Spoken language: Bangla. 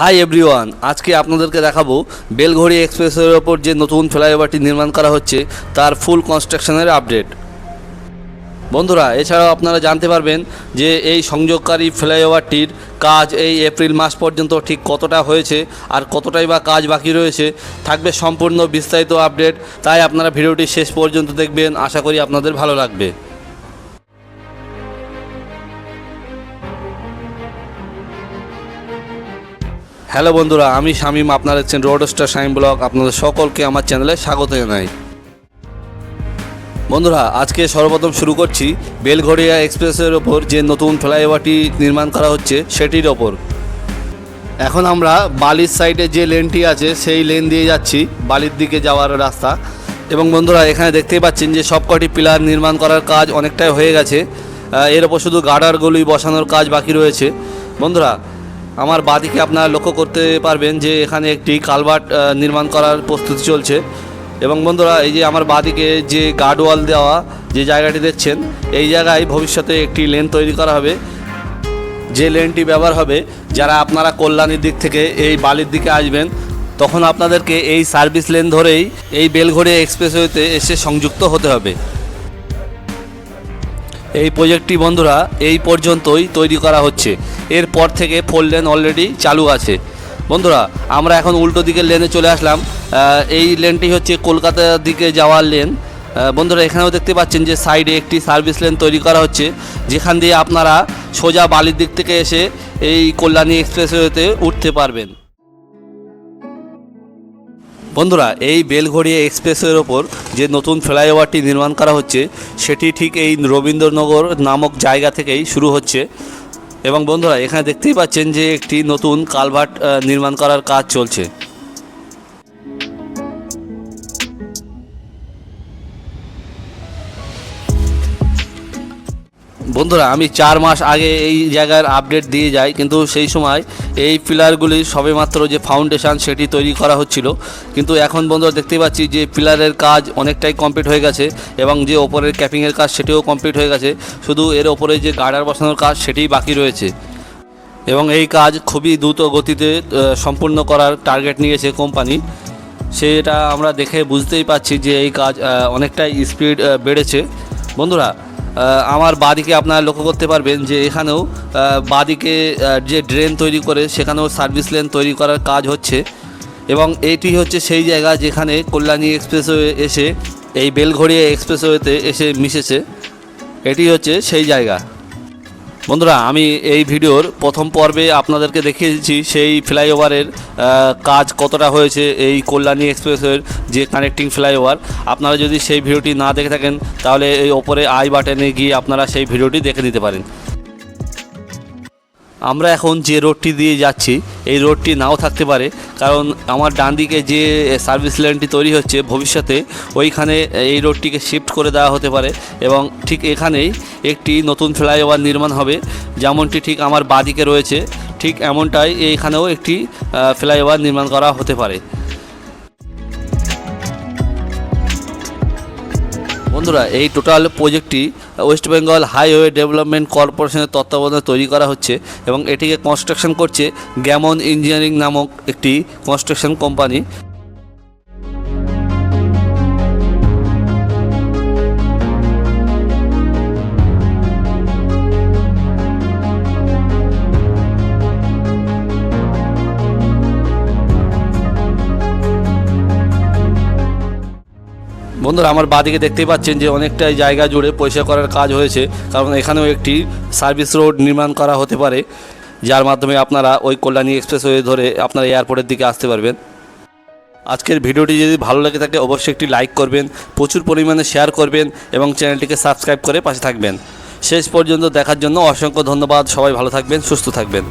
হাই এভরিওয়ান আজকে আপনাদেরকে দেখাবো বেলঘড়ি এক্সপ্রেসের ওপর যে নতুন ফ্লাইওভারটি নির্মাণ করা হচ্ছে, তার ফুল কনস্ট্রাকশনের আপডেট বন্ধুরা, এছাড়াও আপনারা জানতে পারবেন যে এই সংযোগকারী ফ্লাইওভারটির কাজ এই এপ্রিল মাস পর্যন্ত ঠিক কতটা হয়েছে আর কতটাই বা কাজ বাকি রয়েছে, থাকবে সম্পূর্ণ বিস্তারিত আপডেট তাই আপনারা ভিডিওটি শেষ পর্যন্ত দেখবেন, আশা করি আপনাদের ভালো লাগবে। হ্যালো বন্ধুরা, আমি শামীম, আপনারা দেখছেন রোড স্টার শাইম ব্লগ আপনাদের সকলকে আমার চ্যানেলে স্বাগত জানাই। বন্ধুরা, আজকে সর্বপ্রথম শুরু করছি বেলঘড়িয়া এক্সপ্রেসের ওপর যে নতুন ফ্লাইওভারটি নির্মাণ করা হচ্ছে, সেটির ওপর। এখন আমরা বালির সাইডে যে লেনটি আছে, সেই লেন দিয়ে যাচ্ছি, বালির দিকে যাওয়ার রাস্তা। এবং বন্ধুরা, এখানে দেখতেই পাচ্ছেন যে সবকটি পিলার নির্মাণ করার কাজ অনেকটাই হয়ে গেছে। এর ওপর শুধু গার্ডারগুলি বসানোর কাজ বাকি রয়েছে। বন্ধুরা আমার বাদিকে আপনারা লক্ষ্য করতে পারবেন যে এখানে একটি কালভার্ট নির্মাণ করার প্রস্তুতি চলছে। এবং বন্ধুরা, এই যে আমার বাদিকে যে গার্ডওয়াল দেওয়া, যে জায়গাটি দেখছেন, এই জায়গায় ভবিষ্যতে একটি লেন তৈরি করা হবে। যে লেনটি ব্যবহার হবে, যারা আপনারা কল্যাণীর দিক থেকে এই বালির দিকে আসবেন, তখন আপনাদেরকে এই সার্ভিস লেন ধরেই এই বেলঘড়িয়া এক্সপ্রেসওয়েতে এসে সংযুক্ত হতে হবে। এই প্রজেক্টটি বন্ধুরা এই পর্যন্তই তৈরি করা হচ্ছে। এরপর থেকে ফোর লেন অলরেডি চালু আছে। বন্ধুরা, আমরা এখন উল্টো দিকের লেনে চলে আসলাম। এই লেনটি হচ্ছে কলকাতার দিকে যাওয়ার লেন বন্ধুরা, এখানেও দেখতে পাচ্ছেন যে সাইডে একটি সার্ভিস লেন তৈরি করা হচ্ছে। যেখান দিয়ে আপনারা সোজা বালির দিক থেকে এসে এই কল্যাণী এক্সপ্রেসওয়েতে উঠতে পারবেন। বন্ধুরা, এই বেলঘড়িয়া এক্সপ্রেসের ওপর যে নতুন ফ্লাইওভারটি নির্মাণ করা হচ্ছে, সেটি ঠিক এই রবীন্দ্রনগর নামক জায়গা থেকেই শুরু হচ্ছে। এবং বন্ধুরা, এখানে দেখতেই পাচ্ছেন যে একটি নতুন কালভার্ট নির্মাণ করার কাজ চলছে। বন্ধুরা, আমি চার মাস আগে এই জায়গার আপডেট দিয়ে যাই, কিন্তু সেই সময় এই পিলারগুলি সবেমাত্র যে ফাউন্ডেশন সেটি তৈরি করা হচ্ছিল। কিন্তু এখন বন্ধুরা দেখতে পাচ্ছি যে পিলারের কাজ অনেকটাই কমপ্লিট হয়ে গেছে এবং যে ওপরের ক্যাপিংয়ের কাজ সেটিও কমপ্লিট হয়ে গেছে। শুধু এর ওপরে যে গার্ডার বসানোর কাজ সেটিই বাকি রয়েছে। এবং এই কাজ খুবই দ্রুত গতিতে সম্পূর্ণ করার টার্গেট নিয়েছে কোম্পানি সেটা আমরা দেখে বুঝতেই পারছি যে এই কাজ অনেকটাই স্পিড বেড়েছে। বন্ধুরা আমার বাদিকে আপনারা লক্ষ্য করতে পারবেন যে এখানেও বাদিকে যে ড্রেন তৈরি করে সেখানেও সার্ভিস লেন তৈরি করার কাজ হচ্ছে। এবং এটি হচ্ছে সেই জায়গা যেখানে কল্যাণী এক্সপ্রেসওয়ে এসে, এই বেলঘড়িয়া এক্সপ্রেসওয়েতে এসে মিশেছে। এটি হচ্ছে সেই জায়গা। বন্ধুরা, আমি এই ভিডিওর প্রথম পর্বে আপনাদেরকে দেখিয়েছি সেই ফ্লাইওভারের কাজ কতটা হয়েছে এই কল্যাণী এক্সপ্রেসের যে কানেক্টিং ফ্লাইওভার। আপনারা যদি সেই ভিডিওটি না দেখে থাকেন, তাহলে এই ওপরে আই বাটনে গিয়ে আপনারা সেই ভিডিওটি দেখে নিতে পারেন। আমরা এখন যে রোডটি দিয়ে যাচ্ছি এই রোডটি নাও থাকতে পারে। কারণ আমার ডান দিকে যে সার্ভিস লেনটি তৈরি হচ্ছে ভবিষ্যতে, ওইখানে এই রোডটিকে শিফট করে দেওয়া হতে পারে এবং ঠিক এখানেই একটি নতুন ফ্লাইওভার নির্মাণ হবে। যেমনটি ঠিক আমার বাদিকে রয়েছে, ঠিক এমনটাই এইখানেও একটি ফ্লাইওভার নির্মাণ করা হতে পারে। বন্ধুরা, এই টোটাল প্রজেক্টটি ওয়েস্ট বেঙ্গল হাইওয়ে ডেভেলপমেন্ট কর্পোরেশনের তত্ত্বাবধানে তৈরি করা হচ্ছে এবং এটিকে কনস্ট্রাকশন করছে গ্যামন ইঞ্জিনিয়ারিং নামক একটি কনস্ট্রাকশন কোম্পানি বন্ধুরা, আমার বাদিকে দেখতেই পাচ্ছেন যে অনেকটাই জায়গা জুড়ে পয়সা করার কাজ হয়েছে, কারণ এখানেও একটি সার্ভিস রোড নির্মাণ করা হতে পারে, যার মাধ্যমে আপনারা ওই কল্যাণী এক্সপ্রেসওয়ে ধরে আপনারা এয়ারপোর্টের দিকে আসতে পারবেন। আজকের ভিডিওটি যদি ভালো লাগে থাকে, অবশ্যই একটি লাইক করবেন, প্রচুর পরিমাণে শেয়ার করবেন এবং চ্যানেলটিকে সাবস্ক্রাইব করে পাশে থাকবেন। শেষ পর্যন্ত দেখার জন্য অসংখ্য ধন্যবাদ, সবাই ভালো থাকবেন, সুস্থ থাকবেন।